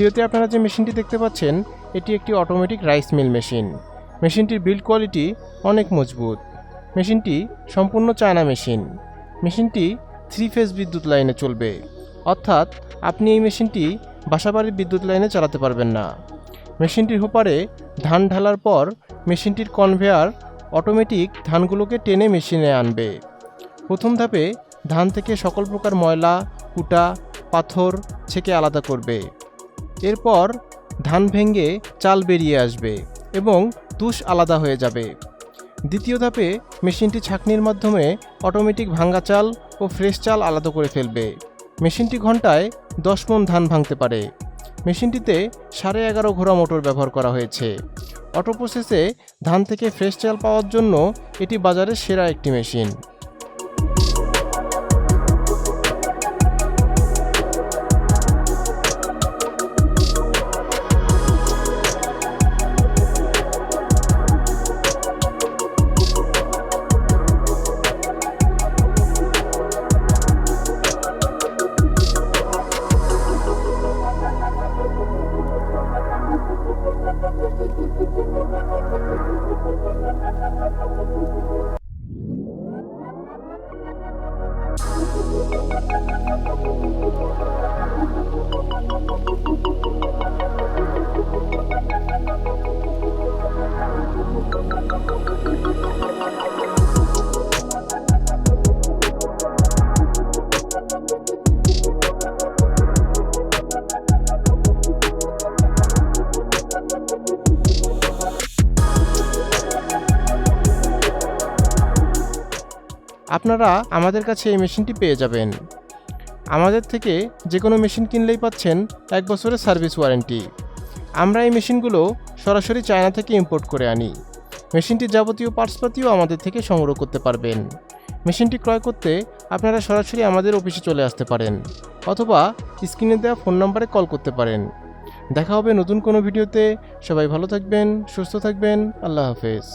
ভিডিওতে আপনারা যে মেশিনটি দেখতে পাচ্ছেন, এটি একটি অটোমেটিক রাইস মিল মেশিন মেশিনটির বিল্ড কোয়ালিটি অনেক মজবুত। মেশিনটি সম্পূর্ণ চায়না মেশিন মেশিনটি থ্রি ফেজ বিদ্যুৎ লাইনে চলবে। অর্থাৎ আপনি এই মেশিনটি বাসাবাড়ির বিদ্যুৎ লাইনে চালাতে পারবেন না। মেশিনটির হোপারে ধান ঢালার পর মেশিনটির কনভেয়ার অটোমেটিক ধানগুলোকে টেনে মেশিনে আনবে। প্রথম ধাপে ধান থেকে সকল প্রকার ময়লা, কুটা, পাথর ছেঁকে আলাদা করবে। এরপর ধান ভেঙে চাল বেরিয়ে আসবে এবং তুষ আলাদা হয়ে যাবে। দ্বিতীয় ধাপে মেশিনটি ছাঁকনির মাধ্যমে অটোমেটিক ভাঙ্গা চাল ও ফ্রেশ চাল আলাদা করে ফেলবে। মেশিনটি ঘন্টায় দশ মন ধান ভাঙতে পারে। মেশিনটিতে সাড়ে এগারো ঘোড়া মোটর ব্যবহার করা হয়েছে। অটো প্রসেসে ধান থেকে ফ্রেশ চাল পাওয়ার জন্য এটি বাজারের সেরা একটি মেশিন। আপনারা আমাদের কাছে এই মেশিনটি পেয়ে যাবেন। আমাদের থেকে যে কোনো মেশিন কিনলেই পাচ্ছেন এক বছরের সার্ভিস ওয়ারেন্টি। আমরা এই মেশিনগুলো সরাসরি চায়না থেকে ইম্পোর্ট করে আনি। মেশিনটির যাবতীয় পার্টসপাতিও আমাদের থেকে সংগ্রহ করতে পারবেন। মেশিনটি ক্রয় করতে আপনারা সরাসরি আমাদের অফিসে চলে আসতে পারেন অথবা স্ক্রিনে দেওয়া ফোন নম্বরে কল করতে পারেন। দেখা হবে নতুন কোনো ভিডিওতে। সবাই ভালো থাকবেন, সুস্থ থাকবেন। আল্লাহ হাফেজ।